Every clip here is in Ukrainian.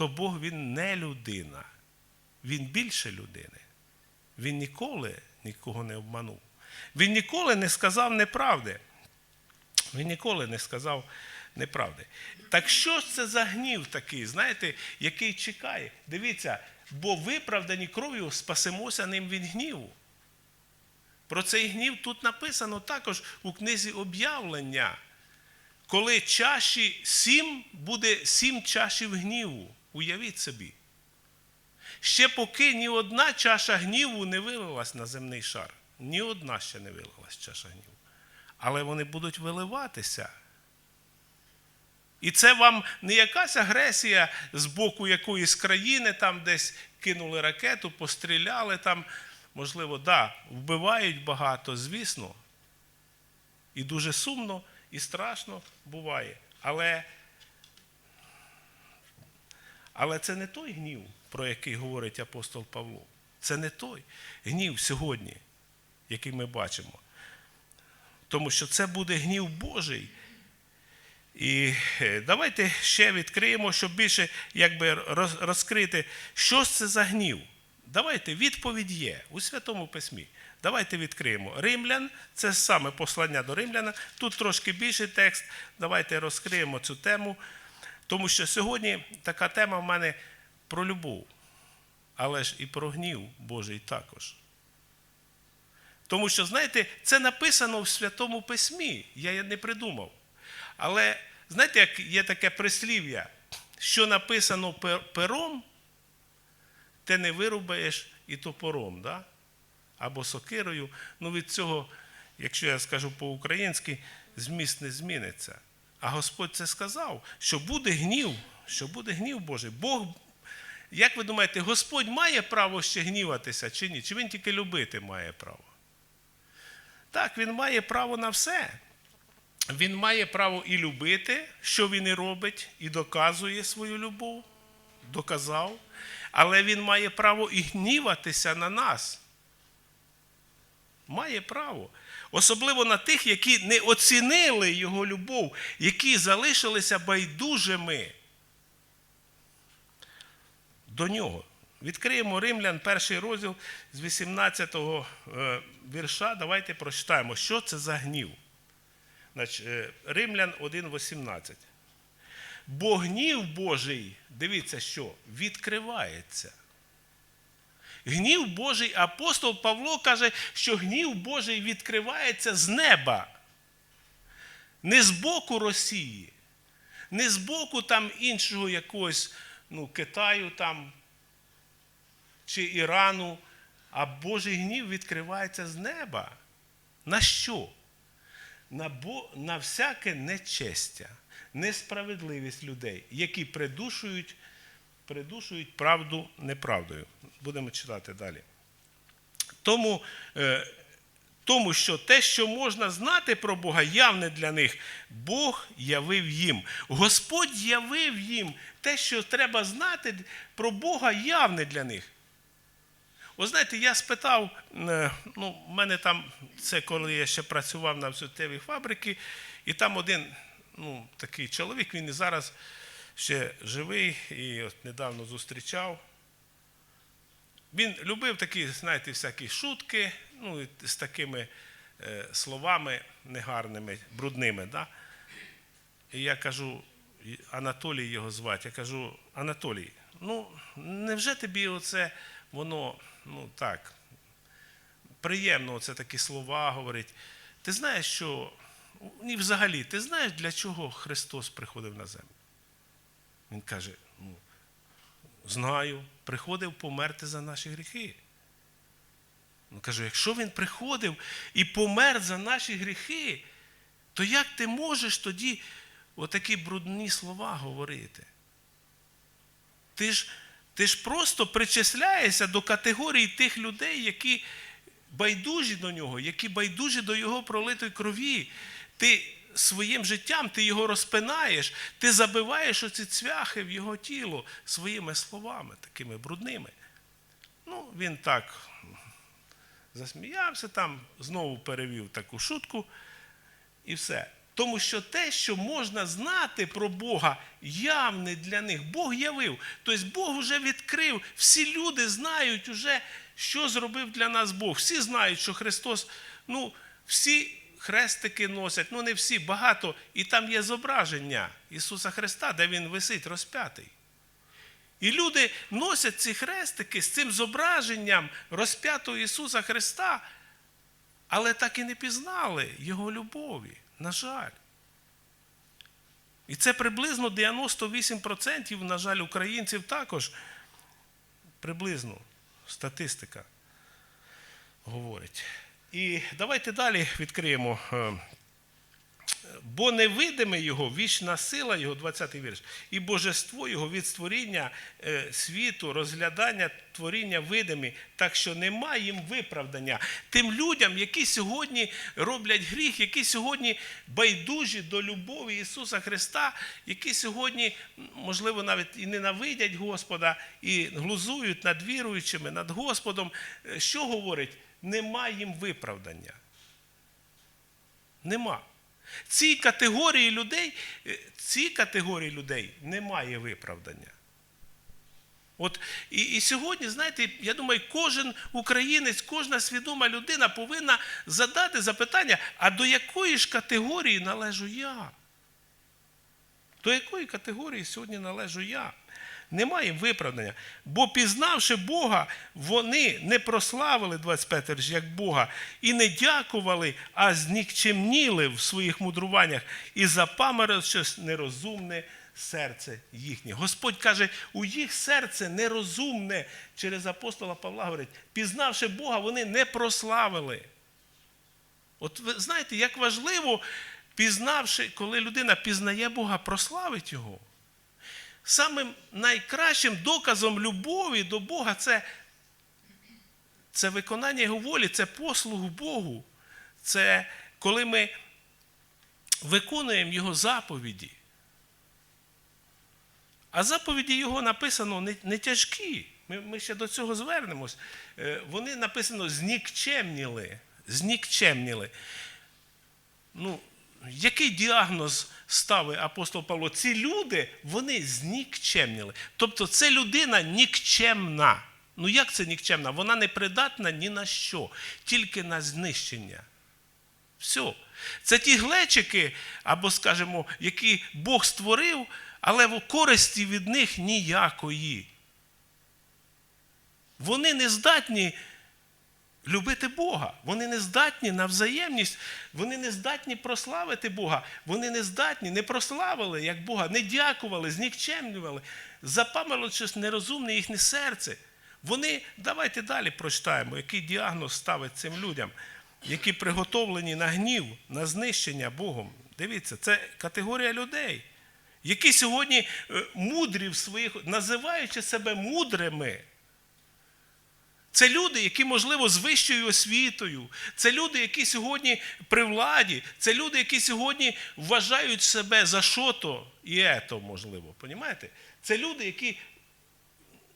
то Бог він не людина. Він більше людини. Він ніколи нікого не обманув. Він ніколи не сказав неправди. Він ніколи не сказав неправди. Так що ж це за гнів такий, знаєте, який чекає? Дивіться, бо виправдані кров'ю спасемося ним від гніву. Про цей гнів тут написано також у книзі об'явлення. Коли чаші сім, буде сім чашів гніву. Уявіть собі. Ще поки ні одна чаша гніву не вилилась на земний шар. Ні одна ще не вилилась чаша гніву. Але вони будуть виливатися. І це вам не якась агресія з боку якоїсь країни, там десь кинули ракету, постріляли там. Можливо, да, вбивають багато, звісно. І дуже сумно і страшно буває. Але, але це не той гнів, про який говорить апостол Павло. Це не той гнів сьогодні, який ми бачимо. Тому що це буде гнів Божий. І е, давайте ще відкриємо, щоб більше якби, розкрити, що це за гнів. Давайте відповідь є у Святому Письмі. Давайте відкриємо. Римлян, це саме послання до римляна. Тут трошки більший текст. Давайте розкриємо цю тему. Тому що сьогодні така тема в мене про любов, але ж і про гнів Божий також. Тому що, знаєте, це написано в Святому Письмі. Я не придумав. Але знаєте, як є таке прислів'я, що написано пером, те не вирубаєш і топором, да? або сокирою. Ну від цього, якщо я скажу по-українськи, зміст не зміниться. А Господь це сказав, що буде гнів, що буде гнів Божий. Бог, як ви думаєте, Господь має право ще гніватися чи ні? Чи він тільки любити має право? Так, він має право на все. Він має право і любити, що він і робить, і доказує свою любов, доказав. Але він має право і гніватися на нас. Має право. Особливо на тих, які не оцінили його любов, які залишилися байдужими до нього. Відкриємо Римлян, перший розділ з 18 го е, вірша. Давайте прочитаємо, що це за гнів. Значить, е, Римлян 1,18. Бо гнів Божий, дивіться, що відкривається. Гнів Божий, апостол Павло каже, що гнів Божий відкривається з неба. Не з боку Росії, не з боку там іншого якогось ну, Китаю там, чи Ірану, а Божий гнів відкривається з неба. На що? на, бо, на всяке нечестя, несправедливість людей, які придушують, придушують правду неправдою. Будемо читати далі. Тому, е, тому що те, що можна знати про Бога, явне для них, Бог явив їм. Господь явив їм те, що треба знати про Бога, явне для них. Ви знаєте, я спитав, е, ну, в мене там, це коли я ще працював на взуттєвій фабриці, і там один ну, такий чоловік, він і зараз ще живий, і от недавно зустрічав. Він любив такі, знаєте, всякі шутки, ну, з такими е, словами негарними, брудними. Да? І я кажу, Анатолій його звати, я кажу, Анатолій, ну невже тобі оце воно, ну так, приємно оце такі слова говорить. Ти знаєш, що ні, взагалі, ти знаєш, для чого Христос приходив на землю? Він каже: ну, знаю, приходив померти за наші гріхи. Ну, кажу, якщо він приходив і помер за наші гріхи, то як ти можеш тоді отакі брудні слова говорити? Ти ж, ти ж просто причисляєшся до категорії тих людей, які байдужі до нього, які байдужі до його пролитої крові. Ти своїм життям ти його розпинаєш, ти забиваєш оці цвяхи в його тіло своїми словами, такими брудними. Ну, він так засміявся там, знову перевів таку шутку і все. Тому що те, що можна знати про Бога, явне для них. Бог явив. Тобто Бог вже відкрив. Всі люди знають уже, що зробив для нас Бог. Всі знають, що Христос, ну, всі хрестики носять, ну не всі, багато. І там є зображення Ісуса Христа, де Він висить розп'ятий. І люди носять ці хрестики з цим зображенням розп'ятого Ісуса Христа, але так і не пізнали Його любові. На жаль. І це приблизно 98%, на жаль, українців також. Приблизно статистика говорить. І давайте далі відкриємо. е, Бо невидиме його, вічна сила його, 20-й вірш, і божество його від створіння е, світу, розглядання творіння видимі, так що немає їм виправдання. Тим людям, які сьогодні роблять гріх, які сьогодні байдужі до любові Ісуса Христа, які сьогодні, можливо, навіть і ненавидять Господа, і глузують над віруючими, над Господом, е, що говорить? Немає їм виправдання. Нема. Цій категорії людей, е, цій категорії людей немає виправдання. От і, і сьогодні, знаєте, я думаю, кожен українець, кожна свідома людина повинна задати запитання, а до якої ж категорії належу я? До якої категорії сьогодні належу я? Немає виправдання. Бо пізнавши Бога, вони не прославили 25 вірш, як Бога, і не дякували, а знікчемніли в своїх мудруваннях і запаморили щось нерозумне серце їхнє. Господь каже, у їх серце нерозумне через апостола Павла говорить, пізнавши Бога, вони не прославили. От ви знаєте, як важливо, пізнавши, коли людина пізнає Бога, прославить Його. Самим найкращим доказом любові до Бога це, це виконання Його волі, це послуг Богу. Це коли ми виконуємо Його заповіді. А заповіді Його написано не, не тяжкі. Ми, ми ще до цього звернемось. Е, Вони написано знікчемніли. Знікчемніли. Ну, який діагноз ставить апостол Павло? Ці люди, вони знікчемніли. Тобто це людина нікчемна. Ну як це нікчемна? Вона не придатна ні на що, тільки на знищення. Все. Це ті глечики, або, скажімо, які Бог створив, але в користі від них ніякої. Вони не здатні любити Бога. Вони не здатні на взаємність, вони не здатні прославити Бога. Вони не здатні, не прославили, як Бога, не дякували, знікчемлювали, запам'ятали щось нерозумне їхнє серце. Вони, давайте далі прочитаємо, який діагноз ставить цим людям, які приготовлені на гнів, на знищення Богом. Дивіться, це категорія людей, які сьогодні е, мудрі в своїх, називаючи себе мудрими. Це люди, які, можливо, з вищою освітою. Це люди, які сьогодні при владі. Це люди, які сьогодні вважають себе за що-то і ето, можливо. Понімаєте? Це люди, які,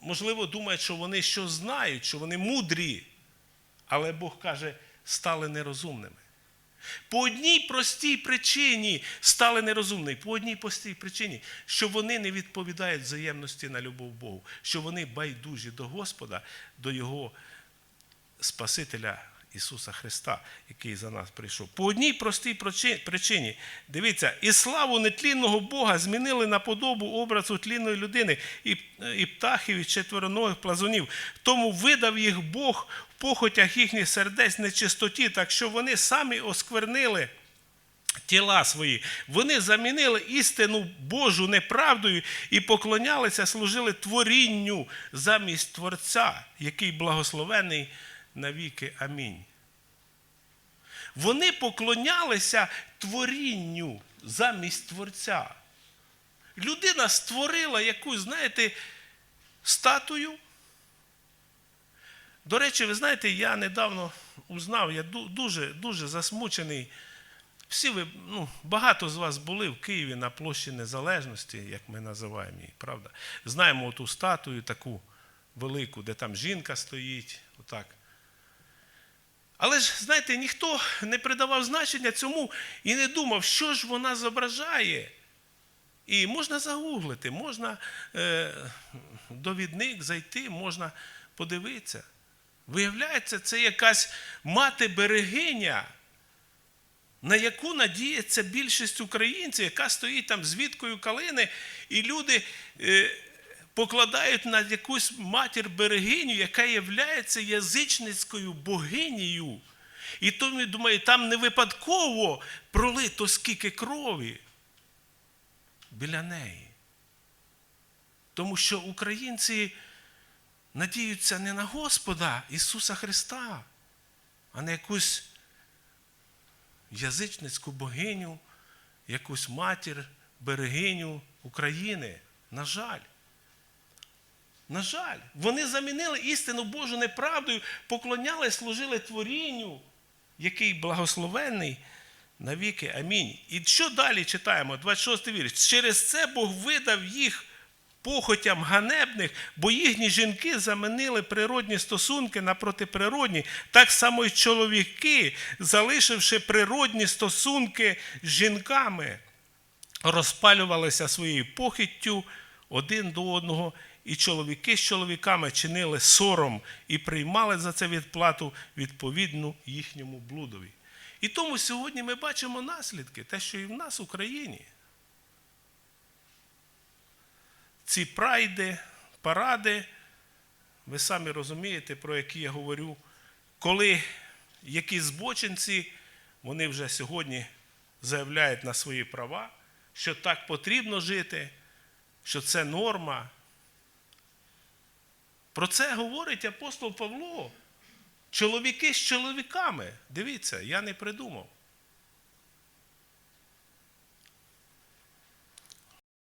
можливо, думають, що вони що знають, що вони мудрі. Але Бог каже, стали нерозумними. По одній простій причині стали нерозумними. По одній простій причині, що вони не відповідають взаємності на любов Богу, що вони байдужі до Господа, до Його Спасителя Ісуса Христа, який за нас прийшов. По одній простій причині. Дивіться, і славу нетлінного Бога змінили на подобу образу тлінної людини, і, і птахів, і четвероногих плазунів. Тому видав їх Бог в похотях їхніх сердець нечистоті, так що вони самі осквернили. Тіла свої, вони замінили істину Божу неправдою і поклонялися, служили творінню замість Творця, який благословений навіки. Амінь. Вони поклонялися творінню замість Творця. Людина створила якусь, знаєте, статую. До речі, ви знаєте, я недавно узнав, я дуже дуже засмучений. Всі ви, ну, багато з вас були в Києві на площі Незалежності, як ми називаємо її, правда? Знаємо ту статую таку велику, де там жінка стоїть, отак. Але ж, знаєте, ніхто не придавав значення цьому і не думав, що ж вона зображає. І можна загуглити, можна е, довідник зайти, можна подивитися. Виявляється, це якась мати берегиня, на яку надіється більшість українців, яка стоїть там з віткою калини, і люди е, покладають на якусь матір берегиню, яка є язичницькою богинею. І тому думаю, там не випадково пролито скільки крові біля неї. Тому що українці надіються не на Господа Ісуса Христа, а на якусь язичницьку богиню, якусь матір, берегиню України. На жаль. На жаль, вони замінили істину Божу неправдою, поклонялись, служили творінню, який благословенний навіки. Амінь. І що далі читаємо? 26 вірш. Через це Бог видав їх похотям ганебних, бо їхні жінки замінили природні стосунки на протиприродні. Так само й чоловіки, залишивши природні стосунки з жінками, розпалювалися своєю похиттю один до одного, і чоловіки з чоловіками чинили сором і приймали за це відплату відповідну їхньому блудові. І тому сьогодні ми бачимо наслідки, те, що і в нас в Україні. Ці прайди, паради, ви самі розумієте, про які я говорю, коли якісь збочинці, вони вже сьогодні заявляють на свої права, що так потрібно жити, що це норма. Про це говорить апостол Павло. Чоловіки з чоловіками. Дивіться, я не придумав.